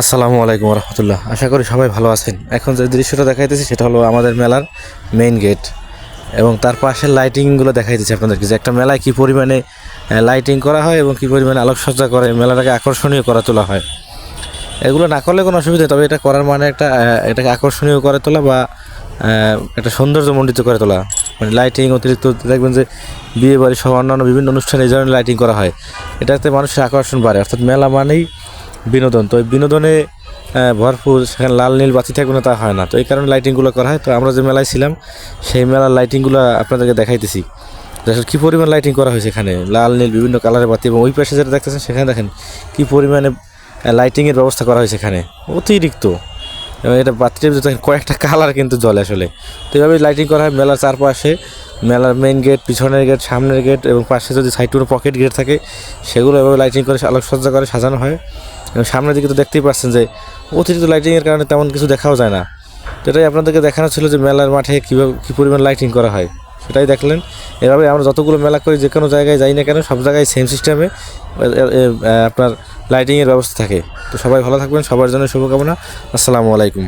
আসসালামু আলাইকুম রহমতুল্লাহ। আশা করি সবাই ভালো আছেন। এখন যে দৃশ্যটা দেখাইতেছি সেটা হলো আমাদের মেলার মেইন গেট এবং তার পাশের লাইটিংগুলো দেখাইতেছি আপনাদেরকে যে একটা মেলায় কী পরিমাণে লাইটিং করা হয় এবং কী পরিমাণে আলোকসজ্জা করে, মেলাটাকে আকর্ষণীয় করা তোলা হয়। এগুলো না করলে কোনো অসুবিধা তবে এটা করার মানে একটা এটাকে আকর্ষণীয় করে তোলা বা একটা সৌন্দর্যমণ্ডিত করে তোলা। মানে লাইটিং অতিরিক্ত দেখবেন যে বিয়ে বাড়ি সহ অন্যান্য বিভিন্ন অনুষ্ঠানে এই ধরনের লাইটিং করা হয়। এটাতে মানুষের আকর্ষণ বাড়ে। অর্থাৎ মেলা মানেই বিনোদন। তো এই বিনোদনে ভরপুর সেখানে লাল নীল বাতি থাকবে না, তা হয় না। তো এই কারণে লাইটিংগুলো করা হয়। তো আমরা যে মেলায় ছিলাম, সেই মেলার লাইটিংগুলো আপনাদেরকে দেখাইতেছি। আসলে কী পরিমাণ লাইটিং করা হয়েছে এখানে? লাল, নীল, বিভিন্ন কালারের বাতি এবং ওই পাশে যেটা দেখতেছেন, সেখানে দেখেন কী পরিমাণে লাইটিংয়ের ব্যবস্থা করা হয়েছে এখানে। অতিরিক্ত। এবং এটা ভিতরে দেখেন কয়েকটা কালার কিন্তু জ্বলে আসলে। তো এইভাবে লাইটিং করা হয় মেলার চারপাশে। মেলার মেইন গেট পিছনের গেট সামনের গেট এবং পাশে যদি সাইড কোনো পকেট গেট থাকে, সেগুলো এভাবে লাইটিং করে আলোকসজ্জা করে সাজানো হয়। এবং সামনের দিকে তো দেখতেই পাচ্ছেন যে, অতিরিক্ত লাইটিংয়ের কারণে তেমন কিছু দেখাও যায় না। তো এটাই আপনাদেরকে দেখানো ছিল যে মেলার মাঠে কীভাবে, কী পরিমাণ লাইটিং করা হয়। সেটাই দেখলেন। এভাবে আমরা যতগুলো মেলা করি, যে কোনো জায়গায় যাই না কেন, সব জায়গায় সেম সিস্টেমে আপনার লাইটিংয়ের ব্যবস্থা থাকে। তো সবাই ভালো থাকবেন, সবার জন্য শুভকামনা। আসসালামু আলাইকুম।